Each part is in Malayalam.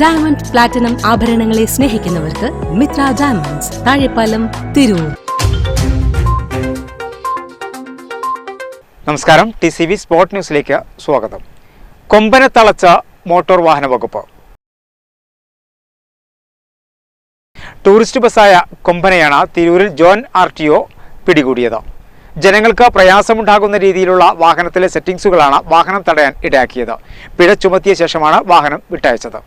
ഡയമണ്ട് പ്ലാറ്റിനം ആഭരണങ്ങളെ സ്നേഹിക്കുന്നവർക്ക് മിത്ര ഡയമണ്ട്സ് താഴെപ്പാലം തിരൂർ. നമസ്കാരം. ടി സി വി സ്പോർട്ട് ന്യൂസിലേക്ക് സ്വാഗതം. കൊമ്പനെ തളച്ച മോട്ടോർ വാഹന വകുപ്പ്. ടൂറിസ്റ്റ് ബസ്സായ കൊമ്പനെയാണ് തിരൂരിൽ ജോൺ ആർ ടി ഒ പിടികൂടിയത്. ജനങ്ങൾക്ക് പ്രയാസമുണ്ടാകുന്ന രീതിയിലുള്ള വാഹനത്തിലെ സെറ്റിംഗ്സുകളാണ് വാഹനം തടയാൻ ഇടയാക്കിയത്. പിഴ ചുമത്തിയ ശേഷമാണ് വാഹനം വിട്ടയച്ചത്.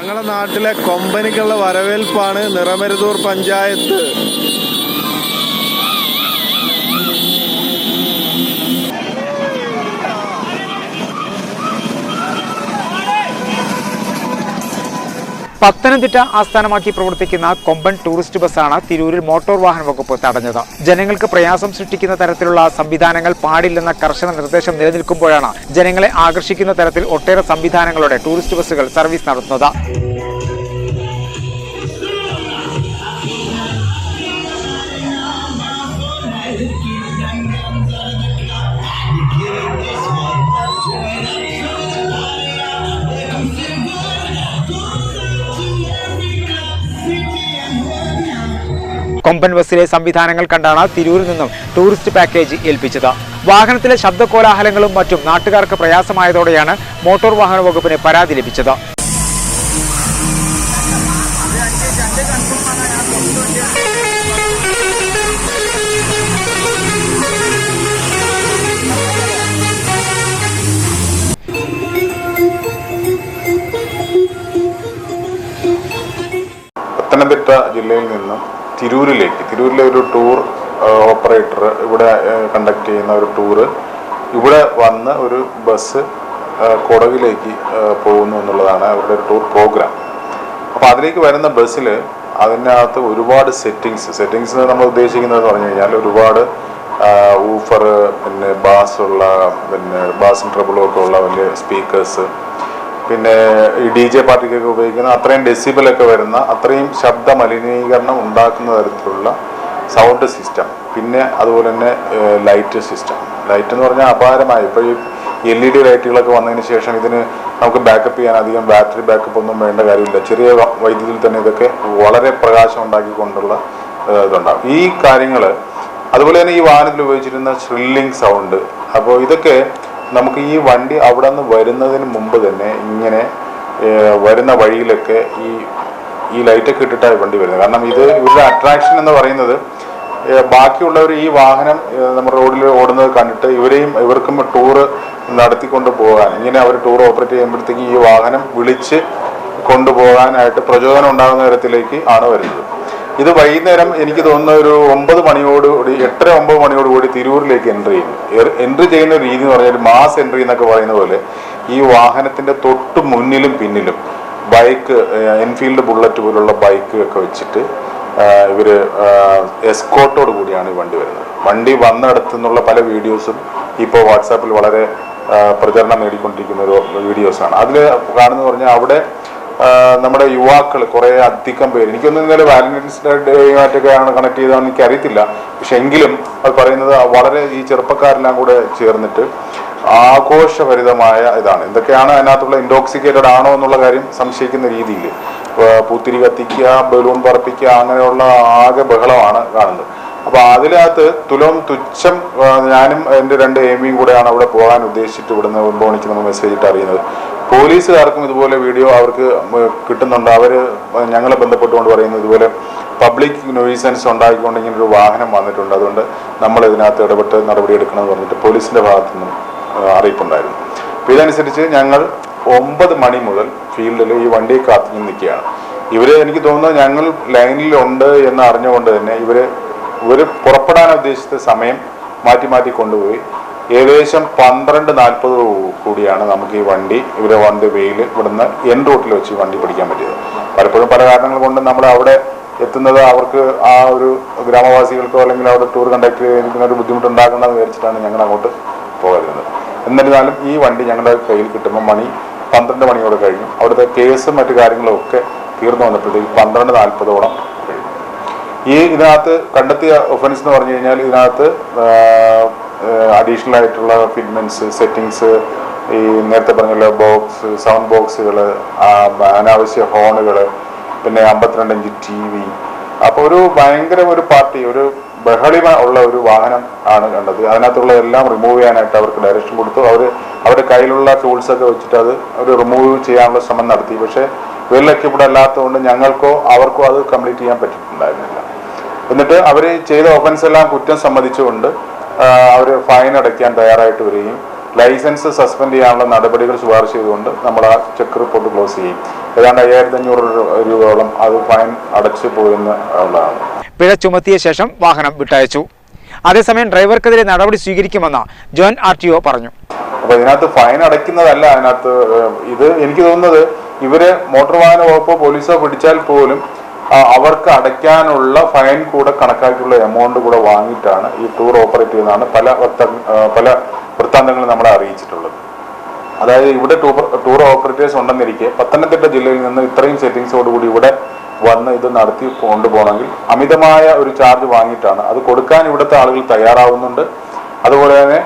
ഞങ്ങളുടെ നാട്ടിലെ കൊമ്പനിക്കുള്ള വരവേൽപ്പാണ് നിറമരുതൂർ പഞ്ചായത്ത്. പത്തനംതിട്ട ആസ്ഥാനമാക്കി പ്രവർത്തിക്കുന്ന കൊമ്പൻ ടൂറിസ്റ്റ് ബസ്സാണ് തിരൂരിൽ മോട്ടോർ വാഹന വകുപ്പ് തടഞ്ഞത്. ജനങ്ങൾക്ക് പ്രയാസം സൃഷ്ടിക്കുന്ന തരത്തിലുള്ള സംവിധാനങ്ങൾ പാടില്ലെന്ന കർശന നിർദ്ദേശം നിലനിൽക്കുമ്പോഴാണ് ജനങ്ങളെ ആകർഷിക്കുന്ന തരത്തിൽ ഒട്ടേറെ സംവിധാനങ്ങളോടെ ടൂറിസ്റ്റ് ബസ്സുകൾ സർവീസ് നടത്തുന്നത്. കൊമ്പൻ ബസ്സിലെ സംവിധാനങ്ങൾ കണ്ടാണ് തിരൂരിൽ നിന്നും ടൂറിസ്റ്റ് പാക്കേജ് ഏൽപ്പിച്ചത്. വാഹനത്തിലെ ശബ്ദകോലാഹലങ്ങളും മറ്റും നാട്ടുകാർക്ക് പ്രയാസമായതോടെയാണ് മോട്ടോർ വാഹന വകുപ്പിന് പരാതി ലഭിച്ചത്. പത്തനംതിട്ട ജില്ലയിൽ നിന്നും തിരൂരിലേക്ക്. തിരൂരിലെ ഒരു ടൂർ ഓപ്പറേറ്റർ ഇവിടെ കണ്ടക്ട് ചെയ്യുന്ന ഒരു ടൂറ് ഇവിടെ വന്ന് ഒരു ബസ് കൊടകിലേക്ക് പോകുന്നു എന്നുള്ളതാണ് അവരുടെ ടൂർ പ്രോഗ്രാം അപ്പോൾ അതിലേക്ക് വരുന്ന ബസ്സിൽ അതിനകത്ത് ഒരുപാട് സെറ്റിങ്സ് സെറ്റിങ്സ് നമ്മൾ ഉദ്ദേശിക്കുന്നത് പറഞ്ഞു കഴിഞ്ഞാൽ ഒരുപാട് ഊഫർ പിന്നെ ബാസ് ഉള്ള പിന്നെ ബാസും ട്രബിളും ഒക്കെ ഉള്ള വലിയ സ്പീക്കേഴ്സ് പിന്നെ ഈ ഡി ജെ പാർട്ടിക്കൊക്കെ ഉപയോഗിക്കുന്ന അത്രയും ഡെസിബിളൊക്കെ വരുന്ന അത്രയും ശബ്ദ മലിനീകരണം ഉണ്ടാക്കുന്ന തരത്തിലുള്ള സൗണ്ട് സിസ്റ്റം പിന്നെ അതുപോലെ തന്നെ ലൈറ്റ് സിസ്റ്റം ലൈറ്റ് എന്ന് പറഞ്ഞാൽ അപാരമായി. ഇപ്പോൾ ഈ എൽ ഇ ഡി ലൈറ്റുകളൊക്കെ വന്നതിന് ശേഷം ഇതിന് നമുക്ക് ബാക്കപ്പ് ചെയ്യാൻ അധികം ബാറ്ററി ബാക്കപ്പ് ഒന്നും വേണ്ട കാര്യമില്ല. ചെറിയ വൈദ്യുതിയിൽ തന്നെ ഇതൊക്കെ വളരെ പ്രകാശം ഉണ്ടാക്കിക്കൊണ്ടുള്ള ഇതുണ്ടാകും ഈ കാര്യങ്ങൾ അതുപോലെ തന്നെ ഈ വാഹനത്തിൽ ഉപയോഗിച്ചിരുന്ന ഷ്രില്ലിംഗ് സൗണ്ട് അപ്പോൾ ഇതൊക്കെ നമുക്ക് ഈ വണ്ടി അവിടെ നിന്ന് വരുന്നതിന് മുമ്പ് തന്നെ ഇങ്ങനെ വരുന്ന വഴിയിലൊക്കെ ഈ ഈ ലൈറ്റൊക്കെ ഇട്ടിട്ടാണ് വണ്ടി വരുന്നത്. കാരണം ഇത് ഇവരുടെ അട്രാക്ഷൻ എന്ന് പറയുന്നത് ബാക്കിയുള്ളവർ ഈ വാഹനം നമ്മുടെ റോഡിൽ ഓടുന്നത് കണ്ടിട്ട് ഇവരെയും ഇവർക്കും ടൂറ് നടത്തിക്കൊണ്ട് പോകാൻ ഇങ്ങനെ അവർ ടൂർ ഓപ്പറേറ്റ് ചെയ്യുമ്പോഴത്തേക്ക് ഈ വാഹനം വിളിച്ച് കൊണ്ടുപോകാനായിട്ട് പ്രചോദനം ഉണ്ടാകുന്ന തരത്തിലേക്ക് ആണ് വരുന്നത്. ഇത് വൈകുന്നേരം എനിക്ക് തോന്നുന്ന ഒരു ഒമ്പത് മണിയോടുകൂടി എട്ടര ഒമ്പത് മണിയോടുകൂടി തിരൂരിലേക്ക് എൻട്രി ചെയ്യും. എൻട്രി ചെയ്യുന്ന രീതി എന്ന് പറഞ്ഞാൽ മാസ് എൻട്രി എന്നൊക്കെ പറയുന്ന പോലെ ഈ വാഹനത്തിന്റെ തൊട്ട് മുന്നിലും പിന്നിലും ബൈക്ക് എൻഫീൽഡ് ബുള്ളറ്റ് പോലുള്ള ബൈക്ക് ഒക്കെ വെച്ചിട്ട് ഇവർ എസ്കോട്ടോട് കൂടിയാണ് ഈ വണ്ടി വരുന്നത്. വണ്ടി വന്നിടത്തു നിന്നുള്ള പല വീഡിയോസും ഇപ്പോൾ വാട്സാപ്പിൽ വളരെ പ്രചരണം നേടിക്കൊണ്ടിരിക്കുന്ന ഒരു വീഡിയോസാണ് അതിൽ കാണുന്നത് പറഞ്ഞാൽ അവിടെ നമ്മുടെ യുവാക്കൾ കുറേ അധികം പേര്. എനിക്കൊന്നും ഇന്നലെ വാലന്റൈൻസ് ഡേയുമായിട്ടൊക്കെയാണ് കണക്ട് ചെയ്തതെന്ന് എനിക്ക് അറിയത്തില്ല പക്ഷെ എങ്കിലും അത് പറയുന്നത് വളരെ ഈ ചെറുപ്പക്കാരെല്ലാം കൂടെ ചേർന്നിട്ട് ആഘോഷഭരിതമായ ഇതാണ്. എന്തൊക്കെയാണ് അതിനകത്തുള്ള ഇൻടോക്സിക്കേറ്റഡ് ആണോ എന്നുള്ള കാര്യം സംശയിക്കുന്ന രീതിയിൽ. പൂത്തിരി കത്തിക്കുക ബലൂൺ പറപ്പിക്കുക അങ്ങനെയുള്ള ആകെ ബഹളമാണ് കാണുന്നത്. അപ്പൊ അതിനകത്ത് തുലം തുച്ഛം ഞാനും എന്റെ രണ്ട് എമിയും കൂടെയാണ് അവിടെ പോകാൻ ഉദ്ദേശിച്ചിട്ട് ഇവിടുന്ന് ഉണ്ടോണിക്ക് നമ്മൾ മെസ്സേജ് ഇട്ട് അറിയുന്നത്. പോലീസുകാർക്കും ഇതുപോലെ വീഡിയോ അവർക്ക് കിട്ടുന്നുണ്ട്. അവർ ഞങ്ങളെ ബന്ധപ്പെട്ടുകൊണ്ട് പറയുന്നു ഇതുപോലെ പബ്ലിക് നോയിസൻസ് ഉണ്ടായിക്കൊണ്ട് ഇങ്ങനെ ഒരു വാഹനം വന്നിട്ടുണ്ട്. അതുകൊണ്ട് നമ്മൾ ഇതിനകത്ത് ഇടപെട്ട് നടപടിയെടുക്കണമെന്ന് പറഞ്ഞിട്ട് പോലീസിന്റെ ഭാഗത്തു നിന്നും അറിയിപ്പുണ്ടായിരുന്നു. അപ്പോൾ ഇതനുസരിച്ച് ഞങ്ങൾ ഒമ്പത് മണി മുതൽ ഫീൽഡിൽ ഈ വണ്ടി കാത്തു നിൽക്കുകയാണ്. ഇവർ എനിക്ക് തോന്നുന്നത് ഞങ്ങൾ ലൈനിലുണ്ട് എന്ന് അറിഞ്ഞുകൊണ്ട് തന്നെ ഇവർ ഇവർ പുറപ്പെടാൻ ഉദ്ദേശിച്ച സമയം മാറ്റി മാറ്റി കൊണ്ടുപോയി. ഏകദേശം പന്ത്രണ്ട് നാൽപ്പത് കൂടിയാണ് നമുക്ക് ഈ വണ്ടി. ഇവിടെ വണ്ടി വെയിൽ ഇവിടുന്ന് എൻ റൂട്ടിൽ വെച്ച് വണ്ടി പിടിക്കാൻ പറ്റിയത്. പലപ്പോഴും പല കാരണങ്ങൾ കൊണ്ട് നമ്മൾ അവിടെ എത്തുന്നത് അവർക്ക് ആ ഒരു ഗ്രാമവാസികൾക്കോ അല്ലെങ്കിൽ അവിടെ ടൂർ കണ്ടക്ട് ചെയ്തിരിക്കുന്ന ഒരു ബുദ്ധിമുട്ടുണ്ടാക്കണമെന്ന് വിചാരിച്ചിട്ടാണ് ഞങ്ങൾ അങ്ങോട്ട് പോകരുന്നത്. എന്നിരുന്നാലും ഈ വണ്ടി ഞങ്ങളുടെ കയ്യിൽ കിട്ടുമ്പോൾ മണി പന്ത്രണ്ട് മണിയോട് കഴിഞ്ഞു. അവിടുത്തെ കേസും മറ്റു കാര്യങ്ങളും ഒക്കെ തീർന്നു വന്നപ്പോഴത്തേക്ക് പന്ത്രണ്ട് നാൽപ്പതോളം കഴിഞ്ഞു. ഈ ഇതിനകത്ത് കണ്ടെത്തിയ ഒഫൻസ് എന്ന് പറഞ്ഞു കഴിഞ്ഞാൽ ഇതിനകത്ത് അഡീഷണൽ ആയിട്ടുള്ള ഫിറ്റ്മെന്റ്സ് സെറ്റിങ്സ് ഈ നേരത്തെ പറഞ്ഞല്ലോ ബോക്സ് സൗണ്ട് ബോക്സുകൾ അനാവശ്യ ഹോണുകൾ പിന്നെ അമ്പത്തിരണ്ട് ഇഞ്ച് ടി വി അപ്പോൾ ഒരു ഭയങ്കര ഒരു പാർട്ടി ഒരു ബഹളിമ ഉള്ള ഒരു വാഹനം ആണ് കണ്ടത്. അതിനകത്തുള്ള എല്ലാം റിമൂവ് ചെയ്യാനായിട്ട് അവർക്ക് ഡയറക്ഷൻ കൊടുത്തു. അവർ അവരുടെ കയ്യിലുള്ള ടൂൾസ് ഒക്കെ വെച്ചിട്ട് അത് അവർ റിമൂവ് ചെയ്യാനുള്ള ശ്രമം നടത്തി. പക്ഷേ വെൽ എക്യുപ്ഡ് അല്ലാത്തതുകൊണ്ട് ഞങ്ങൾക്കോ അവർക്കോ അത് കംപ്ലീറ്റ് ചെയ്യാൻ പറ്റിയിട്ടുണ്ടായിരുന്നില്ല. എന്നിട്ട് അവർ ചെയ്ത ഒഫൻസ് എല്ലാം കുറ്റം സമ്മതിച്ചുകൊണ്ട് അവർ ഫൈൻ അടയ്ക്കാൻ തയ്യാറായിട്ട് വരികയും ലൈസൻസ് സസ്പെൻഡ് ചെയ്യാനുള്ള നടപടികൾ ശുപാർശ ചെയ്തുകൊണ്ട് നമ്മൾ ആ ചെക്ക് റിപ്പോർട്ട് ക്ലോസ് ചെയ്യും. ഏതാണ്ട് അയ്യായിരത്തി അഞ്ഞൂറ് രൂപയോളം അത് ഫൈൻ അടച്ചു പോയെന്ന് ഉള്ളതാണ്. പിഴ ചുമത്തിയ ശേഷം വാഹനം വിട്ടയച്ചു. അതേസമയം ഡ്രൈവർക്കെതിരെ നടപടി സ്വീകരിക്കുമെന്ന് ജോയിന്റ് ആർ ടി ഒ പറഞ്ഞു. അപ്പൊ ഇതിനകത്ത് ഫൈൻ അടയ്ക്കുന്നതല്ല അതിനകത്ത് ഇത് എനിക്ക് തോന്നുന്നത് ഇവർ മോട്ടോർ വാഹന വകുപ്പോ പോലീസോ പിടിച്ചാൽ പോലും അവർക്ക് അടയ്ക്കാനുള്ള ഫൈൻ കൂടെ കണക്കാക്കിയുള്ള എമൗണ്ട് കൂടെ വാങ്ങിയിട്ടാണ് ഈ ടൂർ ഓപ്പറേറ്റ് ചെയ്യുന്നതാണ് പല പല വൃത്താന്തങ്ങളും നമ്മളെ അറിയിച്ചിട്ടുള്ളത്. അതായത് ഇവിടെ ടൂർ ടൂർ ഓപ്പറേറ്റേഴ്സ് ഉണ്ടെന്നിരിക്കെ പത്തനംതിട്ട ജില്ലയിൽ നിന്ന് ഇത്രയും സെറ്റിങ്സോടുകൂടി ഇവിടെ വന്ന് ഇത് നടത്തി കൊണ്ടുപോകണമെങ്കിൽ അമിതമായ ഒരു ചാർജ് വാങ്ങിയിട്ടാണ് അത് കൊടുക്കാൻ ഇവിടുത്തെ ആളുകൾ തയ്യാറാവുന്നുണ്ട്. അതുപോലെ തന്നെ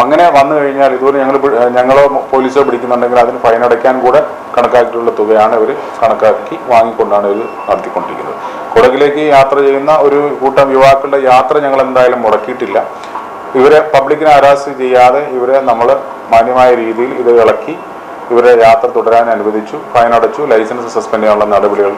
അങ്ങനെ വന്നു കഴിഞ്ഞാൽ ഇതുപോലെ ഞങ്ങൾ ഞങ്ങളോ പോലീസോ പിടിക്കുന്നുണ്ടെങ്കിൽ അതിന് ഫൈൻ അടയ്ക്കാൻ കൂടെ കണക്കാക്കിയിട്ടുള്ള തുകയാണ് ഇവർ കണക്കാക്കി വാങ്ങിക്കൊണ്ടാണ് ഇവർ നടത്തിക്കൊണ്ടിരിക്കുന്നത്. കുടകിലേക്ക് യാത്ര ചെയ്യുന്ന ഒരു കൂട്ടം യുവാക്കളുടെ യാത്ര ഞങ്ങൾ എന്തായാലും മുടക്കിയിട്ടില്ല. ഇവരെ പബ്ലിക്കിനെ ഹരാസ് ചെയ്യാതെ ഇവരെ നമ്മൾ മാന്യമായ രീതിയിൽ ഇത് ഇളക്കി ഇവരെ യാത്ര തുടരാൻ അനുവദിച്ചു ഫൈൻ അടച്ചു ലൈസൻസ് സസ്പെൻഡ് ചെയ്യാനുള്ള നടപടികൾ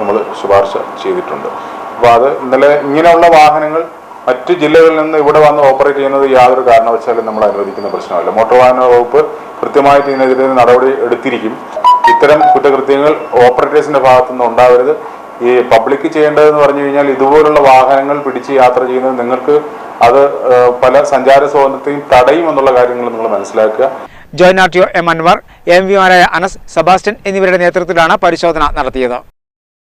നമ്മൾ ശുപാർശ ചെയ്തിട്ടുണ്ട്. അപ്പോൾ അത് ഇന്നലെ ഇങ്ങനെയുള്ള വാഹനങ്ങൾ മറ്റു ജില്ലകളിൽ നിന്ന് ഇവിടെ വന്ന് ഓപ്പറേറ്റ് ചെയ്യുന്നത് യാതൊരു കാരണവശാലും നമ്മൾ അനുവദിക്കുന്ന പ്രശ്നമല്ല. മോട്ടോർ വാഹന വകുപ്പ് കൃത്യമായിട്ട് ഇതിനെതിരെ നടപടി എടുത്തിരിക്കും. ഇത്തരം കുറ്റകൃത്യങ്ങൾ ഓപ്പറേറ്റേഴ്സിന്റെ ഭാഗത്തുനിന്ന് ഉണ്ടാവരുത്. ഈ പബ്ലിക് ചെയ്യേണ്ടതെന്ന് പറഞ്ഞു കഴിഞ്ഞാൽ ഇതുപോലുള്ള വാഹനങ്ങൾ പിടിച്ച് യാത്ര ചെയ്യുന്നത് നിങ്ങൾക്ക് അത് പല സഞ്ചാര സ്വാതന്ത്ര്യത്തെയും തടയും എന്നുള്ള കാര്യങ്ങൾ നിങ്ങൾ മനസ്സിലാക്കുക. Joint R T O M Anwar M വിമാരായ Anas Sebastian എന്നിവരുടെ നേതൃത്വത്തിലാണ് പരിശോധന നടത്തിയത്.